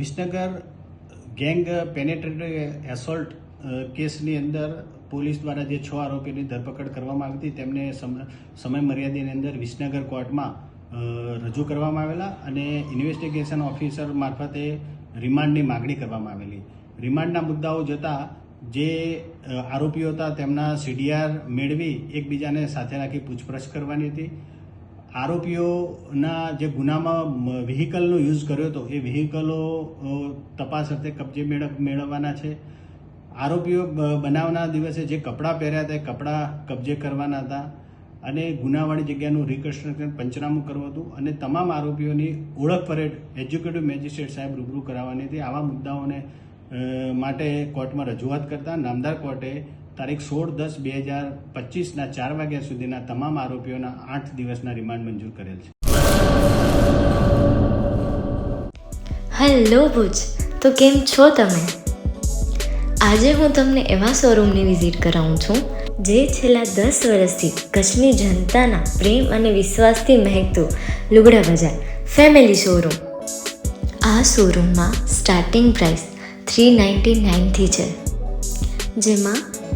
Visnagar gang પેનેટ્રેટિવ assault કેસની અંદર police દ્વારા જે છ આરોપીની ધરપકડ કરવામાં આવી હતી, તેમને સમય મર્યાદાની અંદર વિસનગર કોર્ટમાં રજૂ કરવામાં આવેલા અને ઇન્વેસ્ટિગેશન ઓફિસર મારફતે રિમાન્ડની માગણી કરવામાં આવેલી. રિમાન્ડના મુદ્દાઓ જતાં જે આરોપીઓ હતા, તેમના સીડીઆર મેળવી એકબીજાને સાથે રાખી પૂછપરછ કરવાની હતી. આરોપીઓના જે ગુનામાં વ્હીકલનો યુઝ કર્યો હતો, એ વ્હીકલો તપાસ અર્થે કબજે મેળવ મેળવવાના છે. આરોપીઓ બનાવના દિવસે જે કપડાં પહેર્યા હતા, એ કપડાં કબજે કરવાના હતા અને ગુનાવાળી જગ્યાનું રિકન્સ્ટ્રક્શન પંચનામું કરવું હતું અને તમામ આરોપીઓની ઓળખ પરેડ એજ્યુકેટિવ મેજિસ્ટ્રેટ સાહેબ રૂબરૂ કરાવવાની હતી. આવા મુદ્દાઓને માટે કોર્ટમાં રજૂઆત કરતા નામદાર કોર્ટે તારીખ સોળ દસ બે હજાર પચીસના ચાર વાગ્યા સુધીના તમામ આરોપીઓના આઠ દિવસના રિમાન્ડ મંજૂર કરેલ છે. હેલો ભુજ, તો કેમ છો તમે? આજે હું તમને એવા શોરૂમની વિઝિટ કરાવું છું, જે છેલ્લા દસ વર્ષથી કચ્છની જનતાના પ્રેમ અને વિશ્વાસથી મહેકતું લુગડા બજાર ફેમિલી શોરૂમ. આ શોરૂમમાં સ્ટાર્ટિંગ પ્રાઇસ થ્રી નાઇન્ટી નાઇનથી છે, જેમાં